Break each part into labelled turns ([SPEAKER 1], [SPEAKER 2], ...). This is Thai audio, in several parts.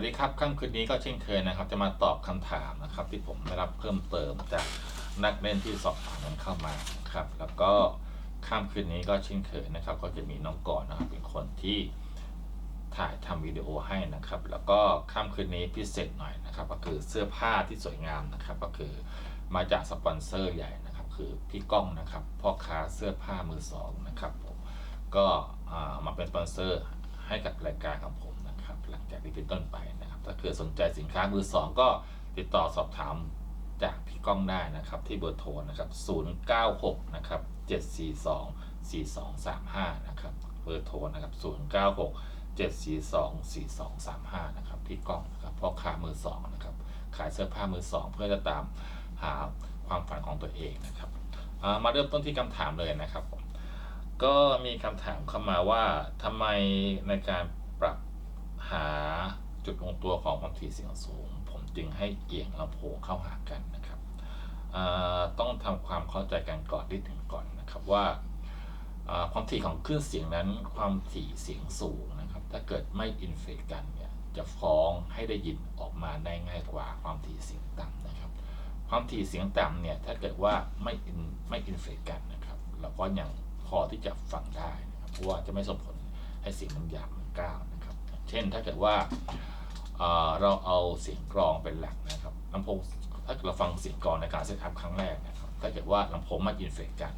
[SPEAKER 1] วัสดีครับค่ำคืนนี้ก็เช่นเคยนะครับ จะมาตอบคำถามนะครับ ที่ผมได้รับเพิ่มเติมจากนักเล่นที่สอบถามกันเข้ามาครับ แล้วก็ค่ำคืนนี้ก็เช่นเคยนะครับ ก็จะมีน้องก่อนนะครับเป็นคนที่ถ่ายทำวิดีโอให้นะครับ แล้วก็ค่ำคืนนี้พิเศษหน่อยนะครับ ก็คือเสื้อผ้าที่สวยงามนะครับ ก็คือมาจากสปอนเซอร์ใหญ่นะครับ คือพี่ก้องนะครับพ่อค้าเสื้อผ้ามือสองนะครับผมก็มาเป็นสปอนเซอร์ให้กับรายการของผม หลังจากนี้เป็นต้นไปนะครับถ้าเกิดสนใจสินค้ามือสองก็ติดต่อสอบถามจากพี่ก้องได้นะครับที่เบอร์โทรนะครับ 096 นะครับ 742 4235 นะครับ เบอร์โทรนะครับ 096 742 4235 นะครับพี่ก้องนะครับพ่อค้ามือสองนะครับขายเสื้อผ้ามือสองเพื่อจะตามหาความฝันของตัวเองนะครับมาเริ่มต้นที่คำถามเลยนะครับผมก็มีคำถามเข้ามาว่าทำไมในการ หาจุดลงตัวของความถี่เสียงสูง ผมจึงให้เอียงลำโพงเข้าหากันนะครับต้องทำความเข้าใจกันก่อนนิดหนึ่งก่อนนะครับว่าความถี่ของคลื่นเสียงนั้นความถี่เสียงสูงนะครับถ้าเกิดไม่อินเฟกกันเนี่ยจะฟ้องให้ได้ยินออกมาได้ง่ายกว่าความถี่เสียงต่ำนะครับ ความถี่เสียงต่ำเนี่ยถ้าเกิดว่าไม่อินไม่อินเฟกกันนะครับเราก็ยังพอที่จะฟังได้นะครับเพราะว่าจะไม่ส่งผลให้เสียงมันหยาบมันก้าว เช่น ถ้าเกิดว่าเราเอาเสียงกรองเป็นหลักนะครับลำโพงถ้าเกิดเราฟังเสียงกรองในการเซตอัพครั้งแรกนะครับถ้าเกิดว่าลำโพงไม่อินเฟกกัน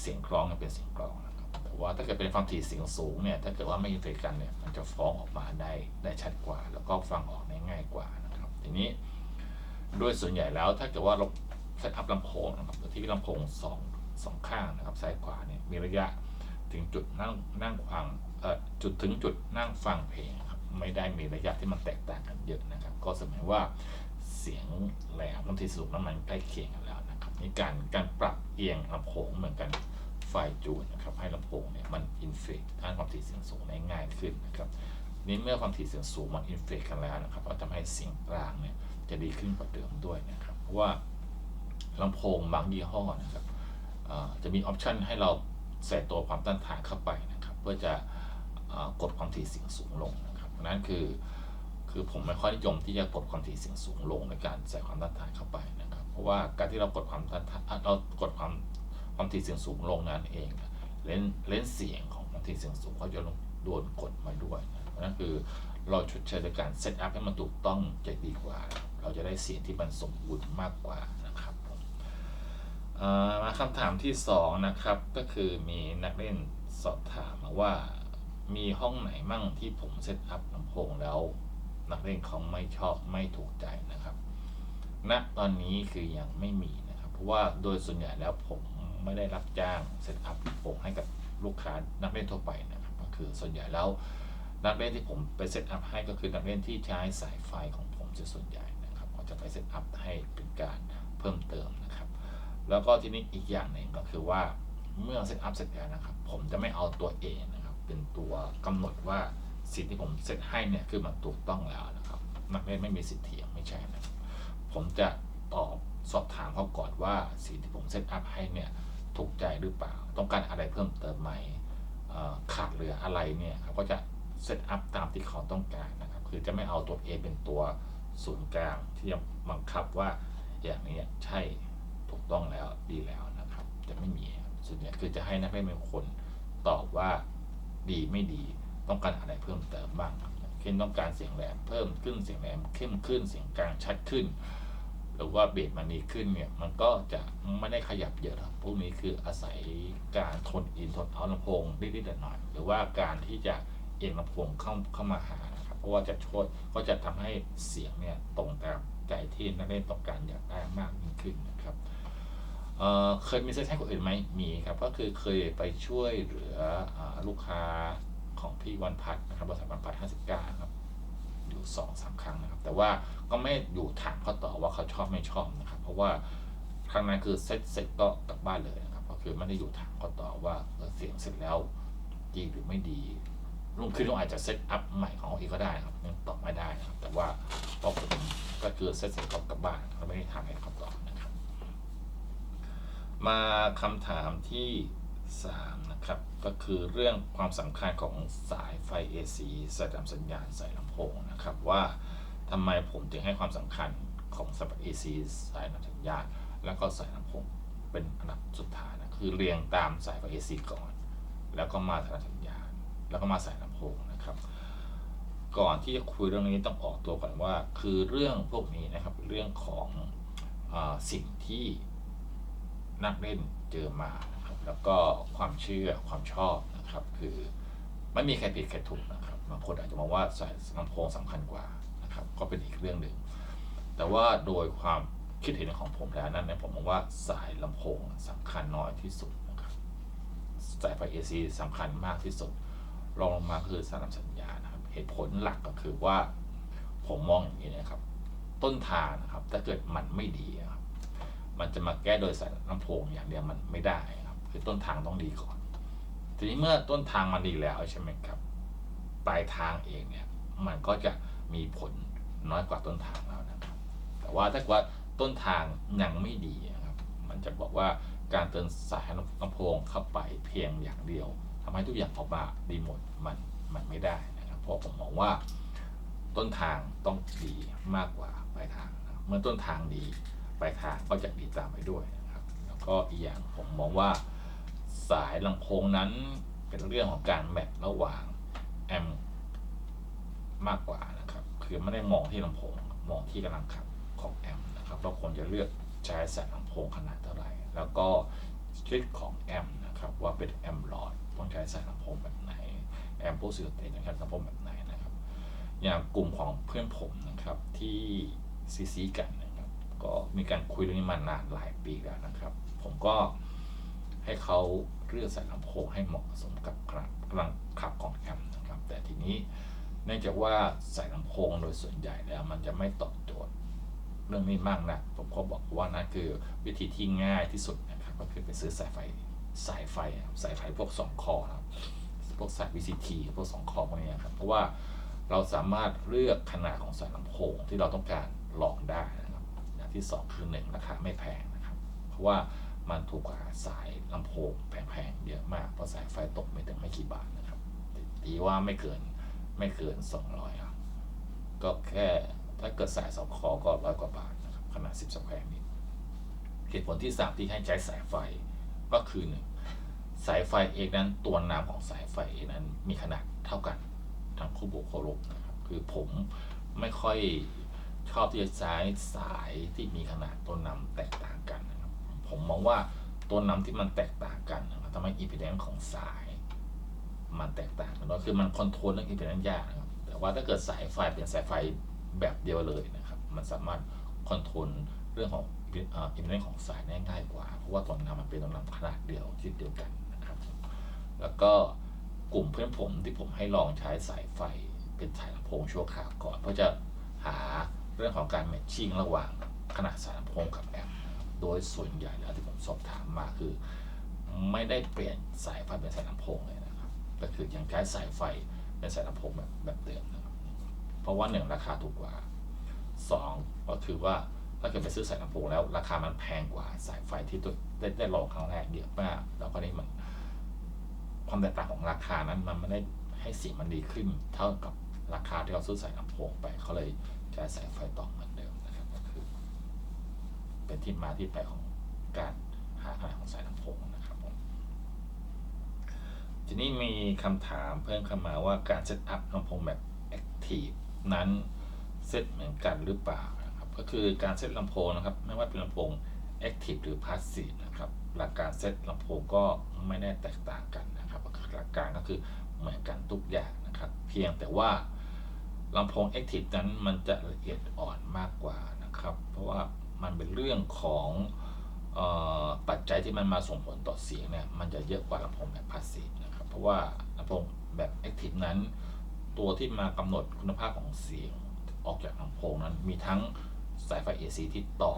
[SPEAKER 1] เสียงกรองเป็นเสียงกรองนะครับแต่ว่าถ้าเกิดเป็นความถี่เสียงสูงเนี่ยถ้าเกิดว่าไม่อินเฟกกันเนี่ยมันจะฟ้องออกมาได้ได้ชัดกว่า แล้วก็ฟังออกได้ง่ายกว่านะครับทีนี้โดยส่วนใหญ่แล้วถ้าเกิดว่าเราเซตอัพลำโพงนะครับที่ลำโพงสองสองข้างนะครับซ้ายขวาเนี่ยมีระยะ ถึงจุดนั่งนั่งฟังเอ่อจุดถึงจุดนั่งฟังเพลงครับไม่ได้มีระยะที่มันแตกต่างกันเยอะนะครับ ก็แสดงว่าเสียงแหลมบางทีสูงนั้นมันใกล้เคียงกันแล้วนะครับนี่การการปรับเอียงลำโพงเหมือนกันไฟจูนนะครับให้ลำโพงเนี่ยมันอินเฟกให้ความถี่เสียงสูงได้ง่ายขึ้นนะครับนี่เมื่อความถี่เสียงสูงมันอินเฟกกันแล้วนะครับก็ทำให้เสียงกลางเนี่ยจะดีขึ้นกว่าเดิมด้วยนะครับเพราะว่าลำโพงบางยี่ห้อนะครับจะมีออปชันให้เรา ใส่ตัวความต้านทานเข้าไปนะครับ เพื่อจะกดความถี่เสียงสูงลงนะครับนั่นคือคือผมไม่ค่อยนิยมที่จะกดความถี่เสียงสูงลงในการใส่ความต้านทานเข้าไปนะครับ เพราะว่าการที่เรากดความต้านทานเรากดความความถี่เสียงสูงลงนั่นเองเลนเลนเสียงของความถี่เสียงสูงเขาจะโดนกดมาด้วยนะนั่นคือเราชดเชยในการเซตอัพให้มันถูกต้องจะดีกว่า เราจะได้เสียงที่มันสมบูรณ์มากกว่านะ มาคำถามที่สองนะครับ ก็คือมีนักเล่นสอบถามมาว่า มีห้องไหนมั่งที่ผมเซตอัพลำโพงแล้ว นักเล่นเขาไม่ชอบไม่ถูกใจนะครับณตอนนี้คือยังไม่มีนะครับ เพราะว่าโดยส่วนใหญ่แล้วผมไม่ได้รับจ้างเซตอัพลำโพงให้กับลูกค้านักเล่นทั่วไปนะครับ ก็คือส่วนใหญ่แล้วนักเล่นที่ผมไปเซตอัพให้ก็คือนักเล่นที่ใช้สายไฟของผมจะส่วนใหญ่นะครับก็จะไปเซตอัพให้เป็นการเพิ่มเติมนะครับ แล้วก็ทีนี้อีกอย่างหนึ่งก็คือว่าเมื่อเซตอัพเสร็จแล้วนะครับ ผมจะไม่เอาตัวเองนะครับ เป็นตัวกำหนดว่าสิ่งที่ผมเซตให้เนี่ยคือมันถูกต้องแล้วนะครับ นักเล่นไม่มีสิทธิ์เถียงไม่ใช่นะผมจะตอบสอบถามเขาก่อนว่าสิ่งที่ผมเซตอัพให้เนี่ยถูกใจหรือเปล่า ต้องการอะไรเพิ่มเติมไหมขาดเหลืออะไรเนี่ยเขาก็จะเซตอัพตามที่เขาต้องการนะครับ คือจะไม่เอาตัว A เป็นตัวศูนย์กลางที่จะบังคับว่าอย่างนี้ใช่ ถูกต้องแล้วดีแล้วนะครับ จะไม่มีส่วนใหญ่คือจะให้นักเล่นเป็นคนตอบว่าดีไม่ดีต้องการอะไรเพิ่มเติมบ้างครับเช่นต้องการเสียงแหลมเพิ่มขึ้นเสียงแหลมเข้มขึ้นเสียงกลางชัดขึ้น หรือว่าเบสมันดีขึ้นเนี่ยมันก็จะไม่ได้ขยับเยอะครับพวกนี้คืออาศัยการทนอินทนเอาลำโพงนิดๆหน่อยๆหรือว่าการที่จะเอ็นลำโพงเข้าเข้ามาหานะครับเพราะว่าจะช่วยก็จะทำให้เสียงเนี่ยตรงตามใจที่นักเล่นต้องการอยากได้มากยิ่งขึ้นนะครับ เเคยมีเซสชั่นคนอื่นไหมมีครับ ก็คือเคยไปช่วยเหลืออลูกค้าของพี่วันพัดนะครับบริษัทวันพัด59ครับ อยู่สองสามครั้งนะครับ แต่ว่าก็ไม่อยู่ถามเขาต่อว่าเขาชอบไม่ชอบนะครับ เพราะว่าครั้งนั้นคือเซ็ตเสร็จก็กลับบ้านเลยนะครับ ก็คือไม่ได้อยู่ถามเขาต่อว่าเสียงเสร็จแล้วดีหรือไม่ดีรุ่งขึ้นเราอาจจะเซตอัพใหม่ขององก็ได้ครับยังตอบไม่ได้นะครับ แต่ว่าพอผมก็คือเซ็ตเสร็จก็กลับบ้านเราไม่ได้ทำให้เขาตอบ มาคำถามที่สามนะครับ ก็คือเรื่องความสำคัญของสายไฟ AC สายตามสัญญาณสายลำโพงนะครับ ว่าทำไมผมถึงให้ความสำคัญของสายไฟ AC สายตามสัญญาณ แล้วก็สายลำโพงเป็นอันดับสุดท้ายนะคือเรียงตามสายไฟ AC ก่อน แล้วก็มาสายสัญญาณ แล้วก็มาสายลำโพงนะครับ ก่อนที่จะคุยเรื่องนี้ต้องออกตัวก่อนว่า คือเรื่องพวกนี้นะครับเรื่องของอสิ่งที่ นักเล่นเจอมานะครับแล้วก็ความเชื่อความชอบนะครับ คือไม่มีใครผิดใครถูกนะครับบางคนอาจจะมองว่าสายลำโพงสำคัญกว่านะครับ ก็เป็นอีกเรื่องหนึ่งแต่ว่าโดยความคิดเห็นของผมแล้วนั้นผมมองว่าสายลำโพงสำคัญน้อยที่สุดนะครับสายไฟ AC สำคัญมากที่สุดรองลงมาคือสายนำสัญญาณนะครับ เหตุผลหลักก็คือว่าผมมองอย่างนี้นะครับ ต้นทางนะครับถ้าเกิดมันไม่ดีครับ มันจะมาแก้โดยใสายลำโพงอย่างเดียวมันไม่ได้ครับ คือต้นทางต้องดีก่อน ทีนี้เมื่อต้นทางมันดีแล้วใช่ไหมครับ ปลายทางเองเนี่ย มันก็จะมีผลน้อยกว่าต้นทางแล้วนะครับ แต่ว่าถ้าว่าต้นทางยังไม่ดีนะครับ มันจะบอกว่าการเติมสายลำโพงเข้าไปเพียงอย่างเดียวทำให้ทุกอย่างออกมาดีหมดมันมันไม่ได้นะครับเพราะผมมองว่าต้นทางต้องดีมากกว่าปลายทาง เมื่อต้นทางดี ปลายทางก็จะดีตามไปด้วยนะครับ แล้วก็อีกอย่างผมมองว่าสายลำโพงนั้นเป็นเรื่องของการแมทระหว่างแอมมากกว่านะครับ คือไม่ได้มองที่ลำโพงมองที่กำลังขับของแอมนะครับเราควรจะเลือกใช้สายลำโพงขนาดเท่าไหร่ แล้วก็ชนิดของแอมนะครับว่าเป็นแอมลอดต้องใช้สายลำโพงแบบไหน แอมป์โพสิเตนนะครับลำโพงแบบไหนนะครับ อย่างกลุ่มของเพื่อนผมนะครับที่ซีซีกันนะ ก็มีการคุยเรื่องนี้มานานหลายปีแล้วนะครับ ผมก็ให้เขาเลือกสายลำโพงให้เหมาะสมกับกำลังกำลังขับของแอมป์นะครับ แต่ทีนี้เนื่องจากว่าสายลำโพงโดยส่วนใหญ่แล้วมันจะไม่ตอบโจทย์เรื่องนี้มากนะผมก็บอกว่านั่นคือวิธีที่ง่ายที่สุดนะครับ ก็คือไปซื้อสายไฟสายไฟนะครับสายไฟพวกสองคอนะครับพวกสาย VCT พวกสองคอพวกนี้ครับเพราะว่าเราสามารถเลือกขนาดของสายลำโพงที่เราต้องการลองได้ ที่สองคือหนึ่งราคาไม่แพงนะครับ เพราะว่ามันถูกกว่าสายลำโพงแพงๆเยอะมาก เพราะสายไฟตกไม่ถึงไม่กี่บาทนะครับตีว่าไม่เกินไม่เกิน 200ครับก็แค่ถ้าเกิดสายสองคอก็ร้อยกว่าบาทนะครับขนาด 10สแควร์เมตรเหตุผลที่ 3 ที่ให้ใช้สายไฟก็คือหนึ่งสายไฟเองนั้นตัวนามของสายไฟเองนั้นมีขนาดเท่ากันทั้งคู่บวกคู่ลบนะครับคือผมไม่ค่อย ชอบที่จะใช้สายที่มีขนาดตัวนำแตกต่างกันนะครับ ผมมองว่าตัวนำที่มันแตกต่างกันนะครับทำให้อิมพีแดนซ์ของสายมันแตกต่างกันก็คือมันคอนโทรลเรื่องอิมพีแดนซ์ยากนะครับ แต่ว่าถ้าเกิดสายไฟเป็นสายไฟแบบเดียวเลยนะครับ มันสามารถคอนโทรลเรื่องของอิมพีแดนซ์ของสายได้ง่ายกว่า เพราะว่าตัวนำมันเป็นตัวนำขนาดเดียวที่เดียวกันนะครับ แล้วก็กลุ่มเพื่อนผมที่ผมให้ลองใช้สายไฟเป็นสายลำโพงชั่วคราวก่อนเพื่อจะหา เรื่องของการแมทชิ่งระหว่างขนาดสายลำโพงกับแอป์โดยส่วนใหญ่แล้วที่ผมสอบถามมาคือ ไม่ได้เปลี่ยนสายไฟเป็นสายลำโพงเลยนะครับก็คือยังใช้สายไฟเป็นสายลำโพงแบบแบบเดิมนะครับเพราะว่าหนึ่งราคาถูกกว่าสองก็คือว่าถ้าเกิดไปซื้อสายลำโพงแล้วราคามันแพงกว่าสายไฟที่ตัวได้ได้ลองครั้งแรกเยอะมากแล้วก็นี่มันความแตกต่างของราคานั้นมันไม่ได้ให้เสียงมันดีขึ้น เท่ากับราคาที่เราซื้อสายลำโพงไปเขาเลย ใช้สายไฟต่อเหมือนเดิมนะครับก็คือ เป็นที่มาที่ไปของการหาขนาดของสายลำโพงนะครับผมทีนี้มีคำถามเพิ่มเข้ามาว่าการเซตอัพลำโพงแบบ Active นั้นเซตเหมือนกันหรือเปล่านะครับก็คือการเซตลำโพงนะครับ ไม่ว่าเป็นลำโพง Active หรือ Passive นะครับหลักการเซตลำโพงก็ไม่ได้แตกต่างกันนะครับหลักการก็คือเหมือนกันทุกอย่างนะครับ เพียงแต่ว่า ลำโพง Active นั้นมันจะละเอียดอ่อนมากกว่านะครับ เพราะว่ามันเป็นเรื่องของออปัจจัยที่มันมาส่งผลต่อเสียงเนี่ยมันจะเยอะกว่าลำโพงแบบ Passive นะครับ เพราะว่าลำโพงแบบ Active นั้น ตัวที่มากำหนดคุณภาพของเสียงออกจากลำโพงนั้นมีทั้งสายไฟ AC ที่ต่อ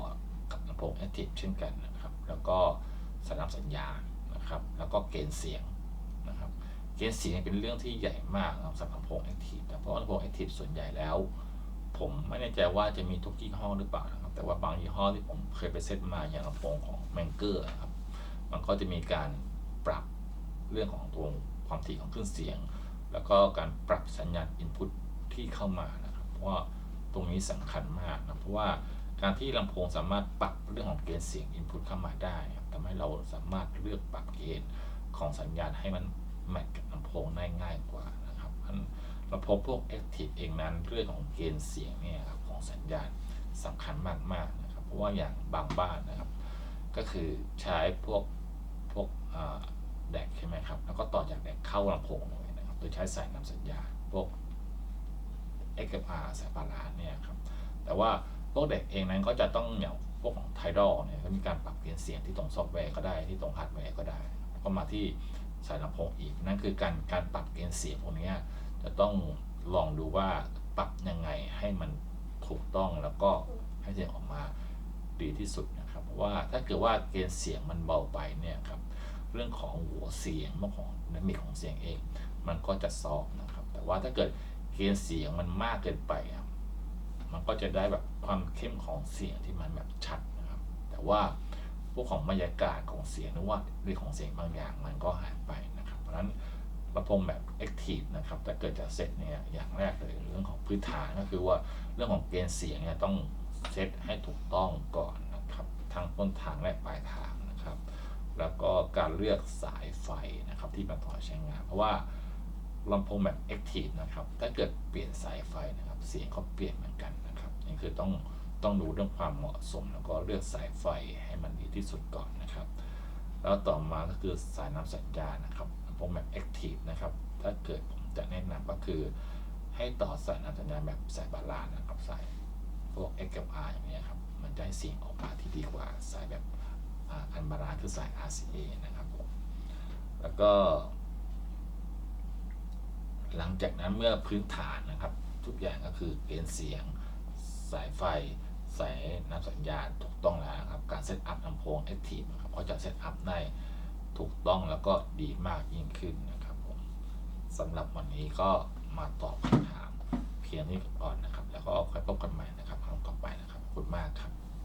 [SPEAKER 1] กับลำโพง Active เช่นกันนะครับ แล้วก็สัญญาณสัญญาณนะครับ แล้วก็เกณฑ์เสียงนะครับ เกณฑ์เสียงเป็นเรื่องที่ใหญ่มากนะครับสำหรับลำโพง Active แต่เพราะลำโพง Active ส่วนใหญ่แล้ว ผมไม่แน่ใจว่าจะมีทุกยี่ห้อหรือเปล่านะครับ แต่ว่าบางยี่ห้อที่ผมเคยไปเซตมาอย่างลำโพงของ m a n g e r ครับ มันก็จะมีการปรับเรื่องของตัวความถี่ของคลื่นเสียง แล้วก็การปรับสัญญาณ input ที่เข้ามานะครับ เพราะว่าตรงนี้สำคัญมากนะเพราะว่าการที่ลำโพงสามารถปรับเรื่องของเกณฑ์เสียง input เข้ามาได้ทำให้เราสามารถเลือกปรับเกณฑ์ของสัญญาณให้มัน แมทกับลำโพงได้ง่ายกว่านะครับอันลำโพงพวก active เองนั้นเรื่องของเกณฑ์เสียงเนี่ยครับของสัญญาณสำคัญมากๆนะครับเพราะว่าอย่างบางบ้านนะครับ ก็คือใช้พวกพวกแดกใช่ไหมครับ แล้วก็ต่อจากแดกเข้าลำโพงเลยนะครับ โดยใช้สายนำสัญญาณพวก XFR สายปาราเนี่ยครับ แต่ว่าพวกเด็กเองนั้นก็จะต้องอย่างพวกของไทดอลเนี่ยก็มีการปรับเปลี่ยนเสียงที่ตรงซอฟต์แวร์ก็ได้ที่ตรงฮาร์ดแวร์ก็ได้ ก็มาที่ สายลำโพงอีก นั่นคือการการปรับเกณฑ์เสียงพวกนี้จะต้องลองดูว่าปรับยังไงให้มันถูกต้องแล้วก็ให้เสียงออกมาดีที่สุดนะครับเพราะว่าถ้าเกิดว่าเกณฑ์เสียงมันเบาไปเนี่ยครับเรื่องของหัวเสียงเรื่องของดินามิกของเสียงเอง มันก็จะซอฟนะครับ แต่ว่าถ้าเกิดเกณฑ์เสียงมันมากเกินไปครับมันก็จะได้แบบความเข้มของเสียงที่มันแบบชัดนะครับ แต่ว่า พวกของบรรยากาศของเสียงหรือว่าเรื่องของเสียงบางอย่างมันก็หายไปนะครับ เพราะฉะนั้นลำโพงแบบ active นะครับแต่เกิดจะเสร็จเนี่ยอย่างแรกเลยเรื่องของพื้นฐานก็คือว่าเรื่องของเกณฑ์เสียงเนี่ยต้องเซตให้ถูกต้องก่อนนะครับทั้งต้นทางและปลายทางนะครับ แล้วก็การเลือกสายไฟนะครับที่มาต่อใช้งาน เพราะว่าลำโพงแบบ Active นะครับถ้าเกิดเปลี่ยนสายไฟนะครับเสียงก็เปลี่ยนเหมือนกันนะครับนี่คือต้อง ต้องดูเรื่องความเหมาะสม แล้วก็เลือกสายไฟให้มันดีที่สุดก่อนนะครับ แล้วต่อมาก็คือสายนำสัญญาณนะครับลำโพงแบบ Active นะครับ ถ้าเกิดผมจะแนะนำก็คือ ให้ต่อสายนำสัญญาณแบบสายบาลานนะครับสายพวก X กับ R อย่างเงี้ยครับ มันจะให้เสียงออกมาที่ดีกว่าสายแบบอ,อันบาลานคือสาย RCA นะครับผมแล้วก็ หลังจากนั้นเมื่อพื้นฐานนะครับ ทุกอย่างก็คือเกณฑ์เสียงสายไฟ ใส่นำสัญญาณถูกต้องแล้วครับการเซตอัพลำโพง Active ครับก็จะเซตอัพได้ถูกต้องแล้วก็ดีมากยิ่งขึ้นนะครับผมสำหรับวันนี้ก็มาตอบคำถามเพียงนี้ก่อนนะครับ แล้วก็ค่อยพบกันใหม่นะครับครั้งต่อไปนะครับขอบคุณมากครับ